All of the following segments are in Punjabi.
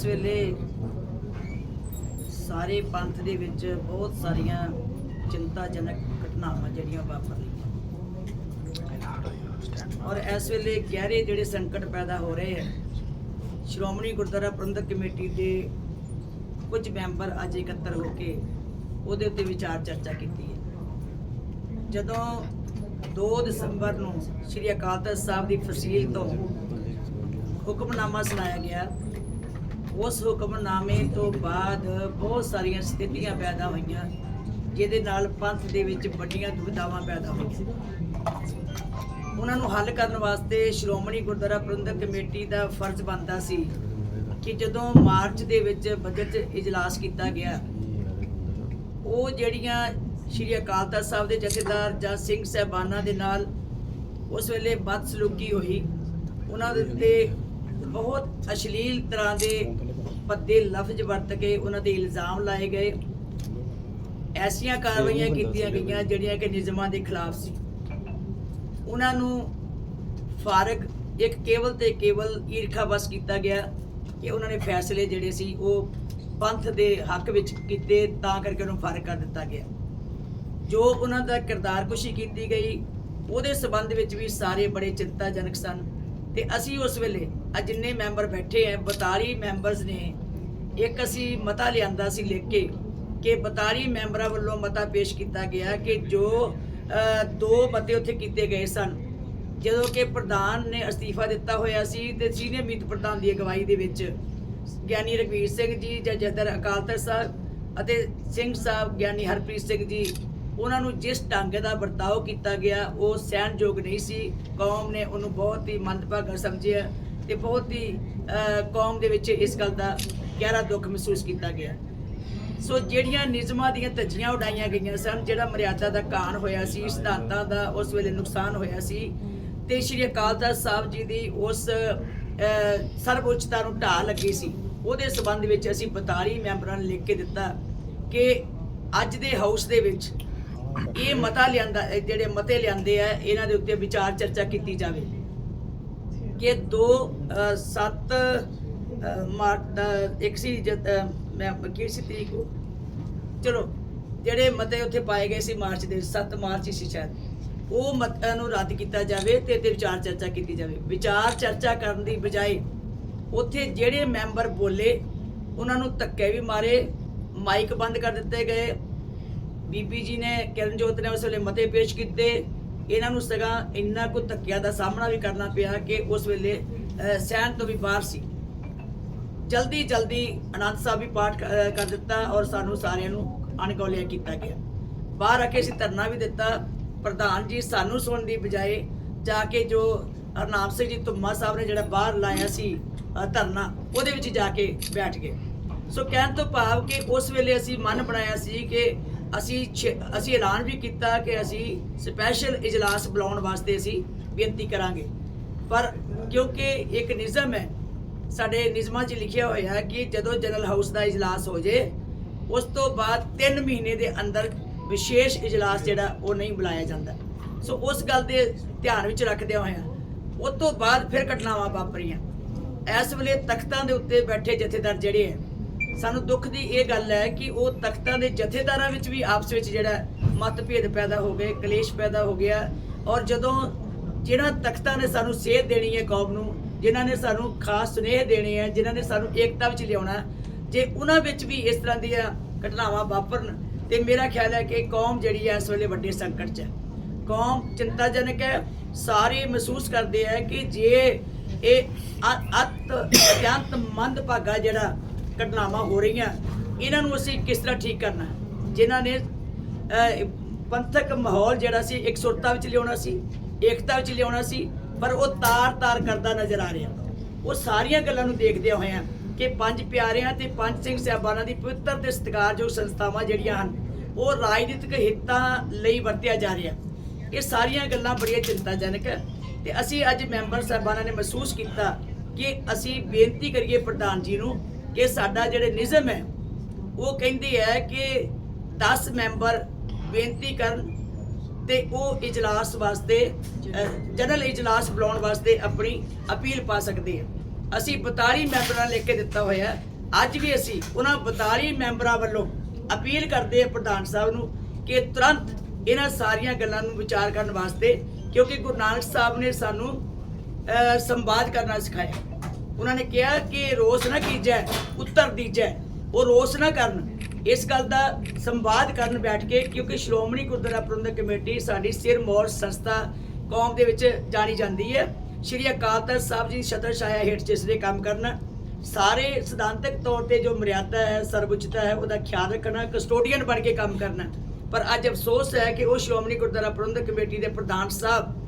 ਇਸ ਵੇਲੇ ਸਾਰੇ ਪੰਥ ਦੇ ਵਿੱਚ ਬਹੁਤ ਸਾਰੀਆਂ ਚਿੰਤਾਜਨਕ ਘਟਨਾਵਾਂ ਜਿਹੜੀਆਂ ਵਾਪਰ ਰਹੀਆਂ। ਔਰ ਇਸ ਵੇਲੇ ਗਹਿਰੇ ਜਿਹੜੇ ਸੰਕਟ ਪੈਦਾ ਹੋ ਰਹੇ ਹੈ, ਸ਼੍ਰੋਮਣੀ ਗੁਰਦੁਆਰਾ ਪ੍ਰਬੰਧਕ ਕਮੇਟੀ ਦੇ ਕੁਝ ਮੈਂਬਰ ਅੱਜ ਇਕੱਤਰ ਹੋ ਕੇ ਉਹਦੇ ਉੱਤੇ ਵਿਚਾਰ ਚਰਚਾ ਕੀਤੀ ਹੈ। ਜਦੋਂ 2 ਦਸੰਬਰ ਨੂੰ ਸ੍ਰੀ ਅਕਾਲ ਤਖਤ ਸਾਹਿਬ ਦੀ ਫਸੀਲ ਤੋਂ ਹੁਕਮਨਾਮਾ ਸੁਣਾਇਆ ਗਿਆ ਉਸ ਹੁਕਮਨਾਮੇ ਤੋਂ ਬਾਅਦ ਬਹੁਤ ਸਾਰੀਆਂ ਸਥਿਤੀਆਂ ਪੈਦਾ ਹੋਈਆਂ, ਜਿਹਦੇ ਨਾਲ ਪੰਥ ਦੇ ਵਿੱਚ ਵੱਡੀਆਂ ਦੁਵਿਧਾਵਾਂ ਪੈਦਾ ਹੋਈਆਂ। ਉਹਨਾਂ ਨੂੰ ਹੱਲ ਕਰਨ ਵਾਸਤੇ ਸ਼੍ਰੋਮਣੀ ਗੁਰਦੁਆਰਾ ਪ੍ਰਬੰਧਕ ਕਮੇਟੀ ਦਾ ਫਰਜ਼ ਬਣਦਾ ਸੀ ਕਿ ਜਦੋਂ ਮਾਰਚ ਦੇ ਵਿੱਚ ਬਜਟ ਇਜਲਾਸ ਕੀਤਾ ਗਿਆ, ਉਹ ਜਿਹੜੀਆਂ ਸ਼੍ਰੀ ਅਕਾਲ ਤਖਤ ਸਾਹਿਬ ਦੇ ਜਥੇਦਾਰ ਜਾਂ ਸਿੰਘ ਸਹਿਬਾਨਾਂ ਦੇ ਨਾਲ ਉਸ ਵੇਲੇ ਬਦਸਲੂਕੀ ਹੋਈ, ਉਹਨਾਂ ਦੇ ਉੱਤੇ ਬਹੁਤ ਅਸ਼ਲੀਲ ਤਰ੍ਹਾਂ ਦੇ ਪੱਦੇ ਲਫ਼ਜ਼ ਵਰਤ ਕੇ ਉਹਨਾਂ ਤੇ ਇਲਜ਼ਾਮ ਲਾਏ ਗਏ। ਐਸੀਆਂ ਕਾਰਵਾਈਆਂ ਕੀਤੀਆਂ ਗਈਆਂ ਜਿਹੜੀਆਂ ਕਿ ਨਿਯਮਾਂ ਦੇ ਖਿਲਾਫ ਸੀ। ਉਹਨਾਂ ਨੂੰ ਫਾਰਗ ਇੱਕ ਕੇਵਲ ਤੇ ਕੇਵਲ ਈਰਖਾ ਬਸ ਕੀਤਾ ਗਿਆ ਕਿ ਉਹਨਾਂ ਨੇ ਫੈਸਲੇ ਜਿਹੜੇ ਸੀ ਉਹ ਪੰਥ ਦੇ ਹੱਕ ਵਿੱਚ ਕੀਤੇ ਤਾਂ ਕਰਕੇ ਉਹਨੂੰ ਫਾਰਗ ਕਰ ਦਿੱਤਾ ਗਿਆ। ਜੋ ਉਹਨਾਂ ਦਾ ਕਿਰਦਾਰ ਕੁਸ਼ੀ ਕੀਤੀ ਗਈ ਉਹਦੇ ਸਬੰਧ ਵਿੱਚ ਵੀ ਸਾਰੇ ਬੜੇ ਚਿੰਤਾਜਨਕ ਸਨ। ਤੇ ਅਸੀਂ ਉਸ ਵੇਲੇ ਆ ਜਿੰਨੇ ਮੈਂਬਰ ਬੈਠੇ ਆ 42 ਮੈਂਬਰਸ ਨੇ, ਇੱਕ ਅਸੀਂ ਮਤਾ ਲਿਆਂਦਾ ਸੀ ਲਿਖ ਕੇ ਕਿ 42 ਮੈਂਬਰਾਂ ਵੱਲੋਂ ਮਤਾ ਪੇਸ਼ ਕੀਤਾ ਗਿਆ ਕਿ ਜੋ ਦੋ ਮਤੇ ਉੱਥੇ ਕੀਤੇ ਗਏ ਸਨ, ਜਦੋਂ ਕਿ ਪ੍ਰਧਾਨ ਨੇ ਅਸਤੀਫਾ ਦਿੱਤਾ ਹੋਇਆ ਸੀ ਤੇ ਸੀਨੀਅਰ ਮੀਤ ਪ੍ਰਧਾਨ ਦੀ ਅਗਵਾਈ ਦੇ ਵਿੱਚ ਗਿਆਨੀ ਰਘਵੀਰ ਸਿੰਘ ਜੀ ਜਾਂ ਜਦਰ ਅਕਾਲ ਤਖਤ ਸਾਹਿਬ ਅਤੇ ਸਿੰਘ ਸਾਹਿਬ ਗਿਆਨੀ ਹਰਪ੍ਰੀਤ ਸਿੰਘ ਜੀ ਉਹਨਾਂ ਨੂੰ ਜਿਸ ਢੰਗ ਦਾ ਵਰਤਾਓ ਕੀਤਾ ਗਿਆ, ਉਹ ਸਹਿਣਯੋਗ ਨਹੀਂ ਸੀ। ਕੌਮ ਨੇ ਉਹਨੂੰ ਬਹੁਤ ਹੀ ਮੰਦਭਾਗਾ ਸਮਝਿਆ ਤੇ ਬਹੁਤ ਹੀ ਕੌਮ ਦੇ ਵਿੱਚ ਇਸ ਗੱਲ ਦਾ ਗਹਿਰਾ ਦੁੱਖ ਮਹਿਸੂਸ ਕੀਤਾ ਗਿਆ। ਸੋ ਜਿਹੜੀਆਂ ਨਿਯਮਾਂ ਦੀਆਂ ਧੱਜੀਆਂ ਉਡਾਈਆਂ ਗਈਆਂ ਸਨ, ਜਿਹੜਾ ਮਰਿਆਦਾ ਦਾ ਕਾਣ ਹੋਇਆ ਸੀ, ਸਿਧਾਂਤਾਂ ਦਾ ਉਸ ਵੇਲੇ ਨੁਕਸਾਨ ਹੋਇਆ ਸੀ ਤੇ ਸ਼੍ਰੀ ਅਕਾਲ ਤਖਤ ਸਾਹਿਬ ਜੀ ਦੀ ਉਸ ਸਰਵਉੱਚਤਾ ਨੂੰ ਢਾਹ ਲੱਗੀ ਸੀ। ਉਹਦੇ ਸਬੰਧ ਵਿੱਚ ਅਸੀਂ 42 ਮੈਂਬਰਾਂ ਨੇ ਲਿਖ ਕੇ ਦਿੱਤਾ ਕਿ ਅੱਜ ਦੇ ਹਾਊਸ ਦੇ ਵਿੱਚ ਇਹ ਮਤਾ ਲਿਆਂਦਾ ਜਿਹੜੇ ਮਤੇ ਲਿਆਂਦੇ ਆ, ਇਹਨਾਂ ਦੇ ਉੱਤੇ ਵਿਚਾਰ ਚਰਚਾ ਕੀਤੀ ਜਾਵੇ। ਕਿ 2 7 ਮਾਰਚ ਇੱਕ ਸੀ ਮੈਂ ਕੀ ਸੀ ਤਰੀਕ ਚਲੋ, ਜਿਹੜੇ ਮਤੇ ਉੱਥੇ ਪਾਏ ਗਏ ਸੀ ਮਾਰਚ ਦੇ 7 ਮਾਰਚ ਸੀ ਸ਼ਾਇਦ। ਉਹ ਮਤਾਂ ਨੂੰ ਰੱਦ ਕੀਤਾ ਜਾਵੇ ਤੇ ਤੇ ਵਿਚਾਰ ਚਰਚਾ ਕੀਤੀ ਜਾਵੇ। ਵਿਚਾਰ ਚਰਚਾ ਕਰਨ ਦੀ ਬਜਾਏ ਉੱਥੇ ਜਿਹੜੇ ਮੈਂਬਰ ਬੋਲੇ, ਉਹਨਾਂ ਨੂੰ ਧੱਕੇ ਵੀ ਮਾਰੇ, ਮਾਈਕ ਬੰਦ ਕਰ ਦਿੱਤੇ ਗਏ ਬੀਬੀ ਜੀ ਨੇ, ਕਿਰਨਜੋਤ ਨੇ ਉਸ ਵੇਲੇ ਮਤੇ ਪੇਸ਼ ਕੀਤੇ। ਇਹਨਾਂ ਨੂੰ ਸਗਾ ਇੰਨਾ ਕੁ ਧੱਕਿਆਂ ਦਾ ਸਾਹਮਣਾ ਵੀ ਕਰਨਾ ਪਿਆ ਕਿ ਉਸ ਵੇਲੇ ਸਹਿਣ ਤੋਂ ਵੀ ਬਾਹਰ ਸੀ। ਜਲਦੀ ਜਲਦੀ ਅਨੰਦ ਸਾਹਿਬ ਵੀ ਪਾਠ ਕਰ ਦਿੱਤਾ ਔਰ ਸਾਨੂੰ ਸਾਰਿਆਂ ਨੂੰ ਅਣਗੌਲਿਆ ਕੀਤਾ ਗਿਆ। ਬਾਹਰ ਆ ਕੇ ਅਸੀਂ ਧਰਨਾ ਵੀ ਦਿੱਤਾ। ਪ੍ਰਧਾਨ ਜੀ ਸਾਨੂੰ ਸੁਣਨ ਦੀ ਬਜਾਏ ਜਾ ਕੇ ਜੋ ਹਰਨਾਮ ਸਿੰਘ ਜੀ ਧੁੰਮਾ ਸਾਹਿਬ ਨੇ ਜਿਹੜਾ ਬਾਹਰ ਲਾਇਆ ਸੀ ਧਰਨਾ, ਉਹਦੇ ਵਿੱਚ ਜਾ ਕੇ ਬੈਠ ਗਏ। ਸੋ ਕਹਿਣ ਤੋਂ ਭਾਵ ਕਿ ਉਸ ਵੇਲੇ ਅਸੀਂ ਮਨ ਬਣਾਇਆ ਸੀ ਕਿ ਅਸੀਂ ਛੇ- ਅਸੀਂ ਐਲਾਨ ਵੀ ਕੀਤਾ ਕਿ ਅਸੀਂ ਸਪੈਸ਼ਲ ਇਜਲਾਸ ਬੁਲਾਉਣ ਵਾਸਤੇ ਅਸੀਂ ਬੇਨਤੀ ਕਰਾਂਗੇ। ਪਰ ਕਿਉਂਕਿ ਇੱਕ ਨਿਯਮ ਹੈ, ਸਾਡੇ ਨਿਯਮਾਂ 'ਚ ਲਿਖਿਆ ਹੋਇਆ ਹੈ ਕਿ ਜਦੋਂ ਜਨਰਲ ਹਾਊਸ ਦਾ ਇਜਲਾਸ ਹੋ ਜੇ, ਉਸ ਤੋਂ ਬਾਅਦ 3 ਮਹੀਨੇ ਦੇ ਅੰਦਰ ਵਿਸ਼ੇਸ਼ ਇਜਲਾਸ ਜਿਹੜਾ ਉਹ ਨਹੀਂ ਬੁਲਾਇਆ ਜਾਂਦਾ। ਸੋ ਉਸ ਗੱਲ ਦੇ ਧਿਆਨ ਵਿੱਚ ਰੱਖਦਿਆਂ ਹੋਇਆਂ, ਉਸ ਤੋਂ ਬਾਅਦ ਫਿਰ ਘਟਨਾਵਾਂ ਵਾਪਰੀਆਂ। ਇਸ ਵੇਲੇ ਤਖਤਾਂ ਦੇ ਉੱਤੇ ਬੈਠੇ ਜਥੇਦਾਰ ਜਿਹੜੇ ਹੈ ਸਾਨੂੰ ਦੁੱਖ ਦੀ ਇਹ ਗੱਲ ਹੈ ਕਿ ਉਹ ਤਖਤਾਂ ਦੇ ਜਥੇਦਾਰਾਂ ਵਿੱਚ ਵੀ ਆਪਸ ਵਿੱਚ ਜਿਹੜਾ ਮਤਭੇਦ ਪੈਦਾ ਹੋ ਗਏ, ਕਲੇਸ਼ ਪੈਦਾ ਹੋ ਗਿਆ ਔਰ ਜਦੋਂ ਜਿਹੜਾ ਤਖਤਾਂ ਨੇ ਸਾਨੂੰ ਸੇਧ ਦੇਣੀ ਹੈ ਕੌਮ ਨੂੰ, ਜਿਨ੍ਹਾਂ ਨੇ ਸਾਨੂੰ ਖਾਸ ਸੁਨੇਹ ਦੇਣੇ ਹੈ, ਜਿਨ੍ਹਾਂ ਨੇ ਸਾਨੂੰ ਏਕਤਾ ਵਿੱਚ ਲਿਆਉਣਾ, ਜੇ ਉਹਨਾਂ ਵਿੱਚ ਵੀ ਇਸ ਤਰ੍ਹਾਂ ਦੀਆਂ ਘਟਨਾਵਾਂ ਵਾਪਰਨ ਤੇ ਮੇਰਾ ਖਿਆਲ ਹੈ ਕਿ ਕੌਮ ਜਿਹੜੀ ਹੈ ਇਸ ਵੇਲੇ ਵੱਡੇ ਸੰਕਟ 'ਚ ਹੈ। ਕੌਮ ਚਿੰਤਾਜਨਕ ਹੈ, ਸਾਰੇ ਮਹਿਸੂਸ ਕਰਦੇ ਹੈ ਕਿ ਜੇ ਇਹ ਅਤ ਅਤਿਅੰਤ ਮੰਦਭਾਗਾ ਜਿਹੜਾ ਘਟਨਾਵਾਂ ਹੋ ਰਹੀਆਂ, ਇਹਨਾਂ ਨੂੰ ਅਸੀਂ ਕਿਸ ਤਰ੍ਹਾਂ ਠੀਕ ਕਰਨਾ ਹੈ? ਜਿਨ੍ਹਾਂ ਨੇ ਪੰਥਕ ਮਾਹੌਲ ਜਿਹੜਾ ਸੀ, ਇੱਕ ਸੁਰਤਾ ਵਿੱਚ ਲਿਆਉਣਾ ਸੀ, ਏਕਤਾ ਵਿੱਚ ਲਿਆਉਣਾ ਸੀ, ਪਰ ਉਹ ਤਾਰ-ਤਾਰ ਕਰਦਾ ਨਜ਼ਰ ਆ ਰਿਹਾ ਉਹ ਸਾਰੀਆਂ ਗੱਲਾਂ ਨੂੰ ਦੇਖਦੇ ਹੋਇਆ ਕਿ ਪੰਜ ਪਿਆਰਿਆਂ ਤੇ ਪੰਜ ਸਿੰਘ ਸਾਹਿਬਾਨਾਂ ਦੀ ਪਵਿੱਤਰ ਤੇ ਸਤਿਕਾਰਯੋਗ ਸੰਸਥਾਵਾਂ ਜਿਹੜੀਆਂ ਹਨ, ਉਹ ਰਾਜਨੀਤਿਕ ਹਿੱਤਾਂ ਲਈ ਵਰਤਿਆ ਜਾ ਰਿਹਾ ਇਹ ਸਾਰੀਆਂ ਗੱਲਾਂ ਬੜੀਆਂ ਚਿੰਤਾਜਨਕ ਹੈ ਤੇ ਅਸੀਂ ਅੱਜ ਮੈਂਬਰ ਸਾਹਿਬਾਨਾਂ ਨੇ ਮਹਿਸੂਸ ਕੀਤਾ ਕਿ ਅਸੀਂ ਬੇਨਤੀ ਕਰੀਏ ਪ੍ਰਧਾਨ ਜੀ ਨੂੰ ਕਿ ਸਾਡਾ ਜਿਹੜੇ ਨਿਯਮ ਹੈ, ਉਹ ਕਹਿੰਦੀ ਹੈ ਕਿ 10 ਮੈਂਬਰ ਬੇਨਤੀ ਕਰਨ ਤੇ ਉਹ ਇਜਲਾਸ ਵਾਸਤੇ ਜਨਰਲ ਇਜਲਾਸ ਬੁਲਾਉਣ ਵਾਸਤੇ ਆਪਣੀ ਅਪੀਲ ਪਾ ਸਕਦੇ ਆ ਅਸੀਂ 42 ਮੈਂਬਰਾਂ ਨੇ ਲਿਖ ਕੇ ਦਿੱਤਾ ਹੋਇਆ ਅੱਜ ਵੀ ਅਸੀਂ ਉਹਨਾਂ 42 ਮੈਂਬਰਾਂ ਵੱਲੋਂ ਅਪੀਲ ਕਰਦੇ ਆ ਪ੍ਰਧਾਨ ਸਾਹਿਬ ਨੂੰ ਕਿ ਤੁਰੰਤ ਇਹਨਾਂ ਸਾਰੀਆਂ ਗੱਲਾਂ ਨੂੰ ਵਿਚਾਰ ਕਰਨ ਵਾਸਤੇ, ਕਿਉਂਕਿ ਗੁਰੂ ਨਾਨਕ ਸਾਹਿਬ ਨੇ ਸਾਨੂੰ ਸੰਵਾਦ ਕਰਨਾ ਸਿਖਾਇਆ। ਉਹਨਾਂ ਨੇ ਕਿਹਾ ਕਿ ਰੋਸ ਨਾ ਕੀਜੈ, ਉੱਤਰ ਦੀਜੈ। ਉਹ ਰੋਸ ਨਾ ਕਰਨ। ਇਸ ਗੱਲ ਦਾ ਸੰਵਾਦ ਕਰਨ ਬੈਠ ਕੇ ਕਿਉਂਕਿ ਸ਼੍ਰੋਮਣੀ ਗੁਰਦੁਆਰਾ ਪ੍ਰਬੰਧਕ ਕਮੇਟੀ ਸਾਡੀ ਸਿਰ ਮੌਰ ਸੰਸਥਾ ਕੌਮ ਦੇ ਵਿੱਚ ਜਾਣੀ ਜਾਂਦੀ ਹੈ। ਸ਼੍ਰੀ ਅਕਾਲ ਤਖਤ ਸਾਹਿਬ ਜੀ ਦੀ ਛਤਰ ਛਾਇਆ ਹੇਠ ਜਿਸ ਦੇ ਕੰਮ ਕਰਨਾ, ਸਾਰੇ ਸਿਧਾਂਤਕ ਤੌਰ ਤੇ ਜੋ ਮਰਿਆਦਾ ਹੈ, ਸਰਵਉੱਚਤਾ ਹੈ, ਉਹਦਾ ਖਿਆਲ ਰੱਖਣਾ, ਕਸਟੋਡੀਅਨ ਬਣ ਕੇ ਕੰਮ ਕਰਨਾ। ਪਰ ਅੱਜ ਅਫਸੋਸ ਹੈ ਕਿ ਉਹ ਸ਼੍ਰੋਮਣੀ ਗੁਰਦੁਆਰਾ ਪ੍ਰਬੰਧਕ ਕਮੇਟੀ ਦੇ ਪ੍ਰਧਾਨ ਸਾਹਿਬ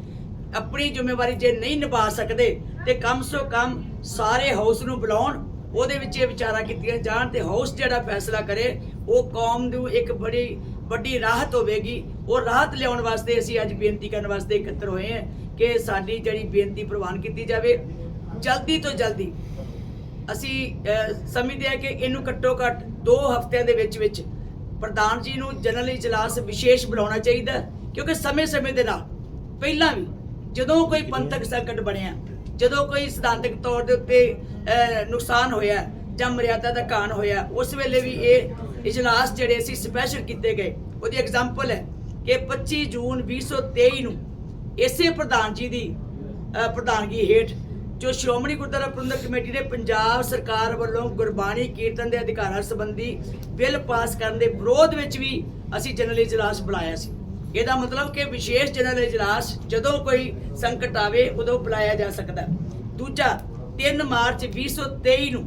ਆਪਣੀ ਜ਼ਿੰਮੇਵਾਰੀ ਜੇ ਨਹੀਂ ਨਿਭਾ ਸਕਦੇ ਤੇ ਕਮ ਸੋ ਕਮ ਸਾਰੇ ਹਾਊਸ ਨੂੰ ਬੁਲਾਉਣ, ਉਹਦੇ ਵਿੱਚ ਇਹ ਵਿਚਾਰਾਂ ਕੀਤੀਆਂ ਜਾਣ ਤੇ ਹਾਊਸ ਜਿਹੜਾ ਫੈਸਲਾ ਕਰੇ, ਉਹ ਕੌਮ ਨੂੰ ਇੱਕ ਬੜੀ, ਵੱਡੀ ਰਾਹਤ ਹੋਵੇਗੀ। ਉਹ ਰਾਹਤ ਲਿਆਉਣ ਵਾਸਤੇ ਅਸੀਂ ਅੱਜ ਬੇਨਤੀ ਕਰਨ ਵਾਸਤੇ ਇਕੱਤਰ ਹੋਏ ਹਾਂ ਕਿ ਸਾਡੀ ਜਿਹੜੀ ਬੇਨਤੀ ਪ੍ਰਵਾਨ ਕੀਤੀ ਜਾਵੇ। ਜਲਦੀ ਤੋਂ ਜਲਦੀ ਅਸੀਂ ਸਮਝਦੇ ਹਾਂ ਕਿ ਇਹਨੂੰ ਘੱਟੋ ਘੱਟ 2 ਹਫ਼ਤਿਆਂ ਦੇ ਵਿੱਚ ਵਿੱਚ ਪ੍ਰਧਾਨ ਜੀ ਨੂੰ ਜਨਰਲ ਇਜਲਾਸ ਵਿਸ਼ੇਸ਼ ਬੁਲਾਉਣਾ ਚਾਹੀਦਾ, ਕਿਉਂਕਿ ਸਮੇਂ-ਸਮੇਂ ਦੇ ਨਾਲ, ਪਹਿਲਾਂ ਵੀ ਜਦੋਂ ਕੋਈ ਪੰਥਕ ਸੰਕਟ ਬਣਿਆ, ਜਦੋਂ ਕੋਈ ਸਿਧਾਂਤਕ ਤੌਰ ਦੇ ਉੱਤੇ ਨੁਕਸਾਨ ਹੋਇਆ, ਜਾਂ ਮਰਿਆਦਾ ਦਾ ਕਾਣ ਹੋਇਆ, ਉਸ ਵੇਲੇ ਵੀ ਇਹ ਇਜਲਾਸ ਜਿਹੜੇ ਸੀ ਸਪੈਸ਼ਲ ਕੀਤੇ ਗਏ। ਉਹਦੀ ਐਗਜ਼ਾਮਪਲ ਹੈ ਕਿ 25 ਜੂਨ 2023 ਨੂੰ ਇਸੇ ਪ੍ਰਧਾਨ ਜੀ ਦੀ ਪ੍ਰਧਾਨਗੀ ਹੇਠ, ਜੋ ਸ਼੍ਰੋਮਣੀ ਗੁਰਦੁਆਰਾ ਪ੍ਰਬੰਧਕ ਕਮੇਟੀ ਨੇ ਪੰਜਾਬ ਸਰਕਾਰ ਵੱਲੋਂ ਗੁਰਬਾਣੀ ਕੀਰਤਨ ਦੇ ਅਧਿਕਾਰਾਂ ਸੰਬੰਧੀ ਬਿੱਲ ਪਾਸ ਕਰਨ ਦੇ ਵਿਰੋਧ ਵਿੱਚ ਵੀ ਅਸੀਂ ਜਨਰਲ ਇਜਲਾਸ ਬੁਲਾਇਆ ਸੀ। ਇਹਦਾ ਮਤਲਬ ਕਿ ਵਿਸ਼ੇਸ਼ ਜਨਰਲ ਇਜਲਾਸ ਜਦੋਂ ਕੋਈ ਸੰਕਟ ਆਵੇ, ਉਦੋਂ ਬੁਲਾਇਆ ਜਾ ਸਕਦਾ। ਦੂਜਾ 3 ਮਾਰਚ 2023 ਨੂੰ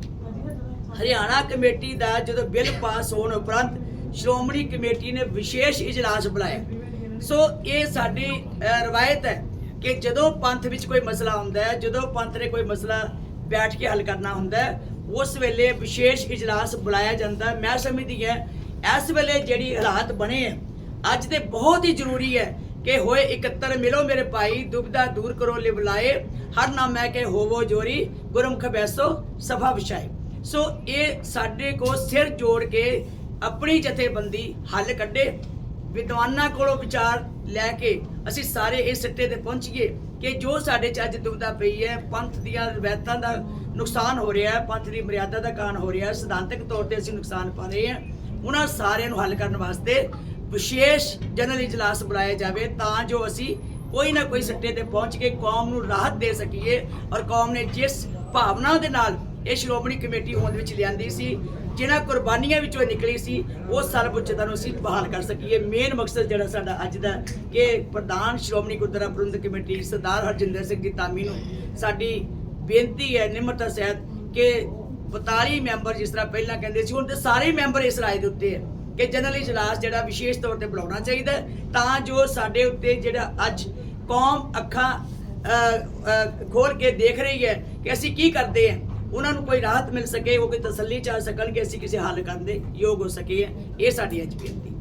ਹਰਿਆਣਾ ਕਮੇਟੀ ਦਾ ਜਦੋਂ ਬਿੱਲ ਪਾਸ ਹੋਣ ਉਪਰੰਤ ਸ਼੍ਰੋਮਣੀ ਕਮੇਟੀ ਨੇ ਵਿਸ਼ੇਸ਼ ਇਜਲਾਸ ਬੁਲਾਇਆ। ਸੋ ਇਹ ਸਾਡੀ ਰਵਾਇਤ ਹੈ ਕਿ ਜਦੋਂ ਪੰਥ ਵਿੱਚ ਕੋਈ ਮਸਲਾ ਹੁੰਦਾ ਹੈ, ਜਦੋਂ ਪੰਥ ਨੇ ਕੋਈ ਮਸਲਾ ਬੈਠ ਕੇ ਹੱਲ ਕਰਨਾ ਹੁੰਦਾ ਹੈ, ਉਸ ਵੇਲੇ ਵਿਸ਼ੇਸ਼ ਇਜਲਾਸ ਬੁਲਾਇਆ ਜਾਂਦਾ। ਮੈਂ ਸਮਝਦੀ ਹਾਂ, ਇਸ ਵੇਲੇ ਜਿਹੜੀ ਹਾਲਾਤ ਬਣੇ ਹੈ ਅੱਜ ਤੇ ਬਹੁਤ ਹੀ ਜ਼ਰੂਰੀ ਹੈ ਕਿ ਹੋਏ ਇਕੱਤਰ ਮਿਲੋ ਮੇਰੇ ਭਾਈ ਦੁਬਦਾ ਦੂਰ ਕਰੋ ਲਿਵਲਾਏ ਹਰ ਨਾਮੈ ਕੇ ਹੋਵੋ ਜੋਰੀ, ਗੁਰਮੁਖ ਬੈਸੋ, ਸਭਾ ਵਿਛਾਏ। ਸੋ ਇਹ ਸਾਡੇ ਕੋ ਸਿਰ ਜੋੜ ਕੇ ਆਪਣੀ ਜਥੇਬੰਦੀ ਹੱਲ ਕੱਢੇ। ਵਿਦਵਾਨਾਂ ਕੋਲੋਂ ਵਿਚਾਰ ਲੈ ਕੇ ਅਸੀਂ ਸਾਰੇ ਇਸ ਸਿੱਟੇ ਤੇ ਪਹੁੰਚੀਏ ਕਿ ਜੋ ਸਾਡੇ ਚ ਅੱਜ ਦੁਬਦਾ ਪਈ ਹੈ, ਪੰਥ ਦੀਆਂ ਰਵਾਇਤਾਂ ਦਾ ਨੁਕਸਾਨ ਹੋ ਰਿਹਾ ਹੈ, ਪੰਥ ਦੀ ਮਰਿਆਦਾ ਦਾ ਕਾਰਨ ਹੋ ਰਿਹਾ ਹੈ, ਸਿਧਾਂਤਕ ਤੌਰ ਤੇ ਅਸੀਂ ਨੁਕਸਾਨ ਪਾ ਰਹੇ ਹਾਂ। ਉਹਨਾਂ ਸਾਰਿਆਂ ਨੂੰ ਹੱਲ ਕਰਨ ਵਾਸਤੇ ਵਿਸ਼ੇਸ਼ ਜਨਰਲ ਇਜਲਾਸ ਬੁਲਾਇਆ ਜਾਵੇ ਤਾਂ ਜੋ ਅਸੀਂ ਕੋਈ ਨਾ ਕੋਈ ਸੱਟੇ ਤੇ ਪਹੁੰਚ ਕੇ ਕੌਮ ਨੂੰ ਰਾਹਤ ਦੇ ਸਕੀਏ ਔਰ ਕੌਮ ਨੇ ਜਿਸ ਭਾਵਨਾ ਦੇ ਨਾਲ ਇਹ ਸ਼੍ਰੋਮਣੀ ਕਮੇਟੀ ਹੋਂਦ ਵਿੱਚ ਲਿਆਂਦੀ ਸੀ, ਜਿਨ੍ਹਾਂ ਕੁਰਬਾਨੀਆਂ ਵਿੱਚੋਂ ਇਹ ਨਿਕਲੀ ਸੀ, ਉਹ ਸਰਬਉੱਚਤਾ ਨੂੰ ਅਸੀਂ ਬਹਾਲ ਕਰ ਸਕੀਏ। ਮੇਨ ਮਕਸਦ ਜਿਹੜਾ ਸਾਡਾ ਅੱਜ ਦਾ ਕਿ ਪ੍ਰਧਾਨ ਸ਼੍ਰੋਮਣੀ ਗੁਰਦੁਆਰਾ ਪ੍ਰਬੰਧਕ ਕਮੇਟੀ ਸਰਦਾਰ ਹਰਜਿੰਦਰ ਸਿੰਘ ਜੀ ਧਾਮੀ ਨੂੰ ਸਾਡੀ ਬੇਨਤੀ ਹੈ, ਨਿਮਰਤਾ ਸਹਿਤ ਕਿ 42 ਮੈਂਬਰ ਜਿਸ ਤਰ੍ਹਾਂ ਪਹਿਲਾਂ ਕਹਿੰਦੇ ਸੀ, ਹੁਣ ਤੇ ਸਾਰੇ ਮੈਂਬਰ ਇਸ ਰਾਏ ਦੇ ਉੱਤੇ ਹੈ। ਕਿ ਜਨਰਲ ਇਜਲਾਸ ਜਿਹੜਾ ਵਿਸ਼ੇਸ਼ ਤੌਰ ਤੇ ਬੁਲਾਉਣਾ ਚਾਹੀਦਾ ਤਾਂ ਜੋ ਸਾਡੇ ਉੱਤੇ ਜਿਹੜਾ ਅੱਜ ਕੌਮ ਅੱਖਾਂ ਅ, ਖੋਲ ਕੇ ਦੇਖ ਰਹੀ ਹੈ ਕਿ ਅਸੀਂ ਕੀ ਕਰਦੇ ਹਾਂ। ਉਹਨਾਂ ਨੂੰ ਕੋਈ ਰਾਹਤ ਮਿਲ ਸਕੇ ਉਹ ਕੋਈ ਤਸੱਲੀ ਚਾ ਸਕਣ ਕਿ ਅਸੀਂ ਕਿਸੇ ਹੱਲ ਕਰਨ ਦੇ ਯੋਗ ਹੋ ਸਕੀਏ। ਇਹ ਸਾਡੀ ਅੱਜ ਬੇਨਤੀ